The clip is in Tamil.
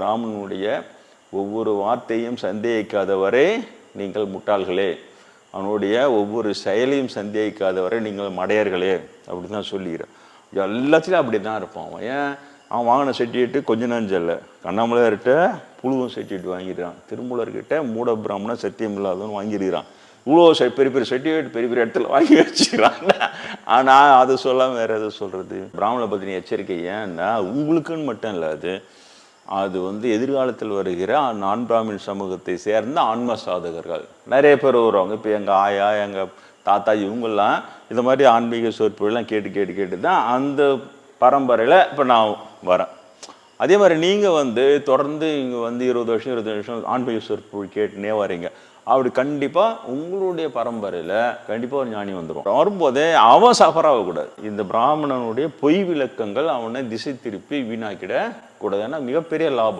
பிராமணனுடைய ஒவ்வொரு வார்த்தையும் சந்தேகிக்காதவரை நீங்கள் முட்டாள்களே. அவனுடைய ஒவ்வொரு செயலையும் சந்தேகிக்காதவரை நீங்கள் மடையர்களே அப்படின்னு தான் சொல்லிடுறான் எல்லாத்துலேயும் அப்படி தான் இருப்பான் அவன். ஏன்? அவன் வாங்கின சர்டிஃபிகேட்டு கொஞ்ச நேரம் செல்ல. கண்ணாமலையார்கிட்ட புழுவும் சர்டிஃபிகேட் வாங்கிடுறான் திருமூலர்கிட்ட மூட பிராமணன் சத்தியம் இல்லாதவன் வாங்கிடுறான் இவ்வளோ செ- பெரிய பெரிய சர்டிஃபிகேட் பெரிய பெரிய இடத்துல வாங்கி வச்சுக்கிறான். ஆனால் அதை சொல்லாமல் வேறு எதை சொல்கிறது பிராமண பத்தினி எச்சரிக்கை ஏன்னா உங்களுக்குன்னு மட்டும் இல்லை அது. அது வந்து எதிர்காலத்தில் வருகிற நான் பிராமின் சமூகத்தை சேர்ந்த ஆன்ம சாதகர்கள். நிறைய பேர் வருவாங்க. இப்போ எங்கள் ஆயா எங்கள் தாத்தா இவங்கெல்லாம் இந்த மாதிரி ஆன்மீக சொற்பொழிலாம் கேட்டு கேட்டு கேட்டு தான் அந்த பரம்பரையில் இப்போ நான் வரேன். அதே மாதிரி நீங்கள் வந்து தொடர்ந்து இங்கே வந்து இருபது வருஷம் இருபது வருஷம் ஆன்மீக சொற்பொழில் கேட்டுனே வரீங்க. அப்படி கண்டிப்பாக உங்களுடைய பரம்பரையில் கண்டிப்பாக ஒரு ஞானி வந்துடும் வரும்போதே அவன் சஃபராகக்கூடாது இந்த பிராமணனுடைய பொய் விளக்கங்கள் அவனை திசை திருப்பி வீணாக்கிட கூடாது ஏன்னா மிகப்பெரிய லாபம்.